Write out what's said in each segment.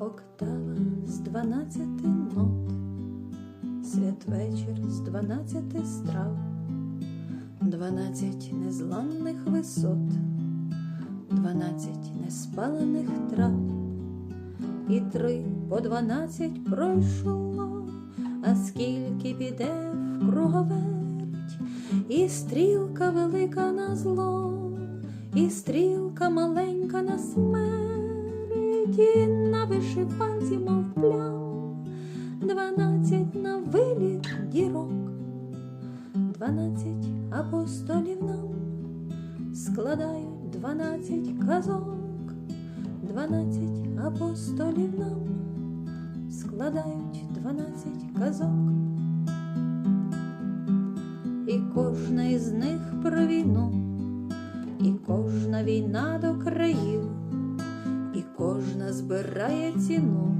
Октава з дванадцяти нот, святвечір з дванадцяти страв, дванадцять незламних висот, дванадцять неспалених трав, і три по дванадцять пройшло, а скільки піде в круговерть, і стрілка велика на зло, і стрілка маленька на смерть, вишиванці, мов плям, дванадцять на виліт дірок, дванадцять апостолів нам. Складають дванадцять казок, дванадцять апостолів нам. Складають дванадцять казок. І кожна із них про війну, і кожна війна до країв, збирає ціну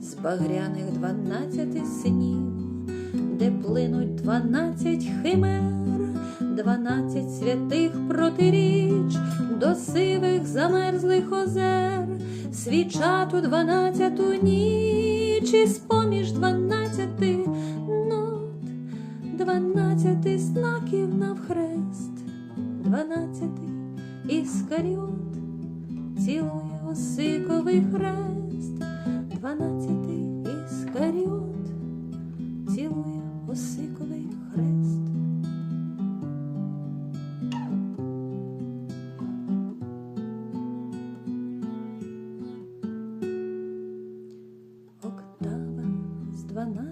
з багряних дванадцяти синів, де плинуть дванадцять химер, дванадцять святих протиріч до сивих замерзлих озер, свічату дванадцяту ніч і з-поміж дванадцяти нот, дванадцяти знаків навхрест, дванадцятий іскаріот цілує осиковий хрест, дванадцятий іскаріот цілує осиковий хрест. Октава з дванадцяти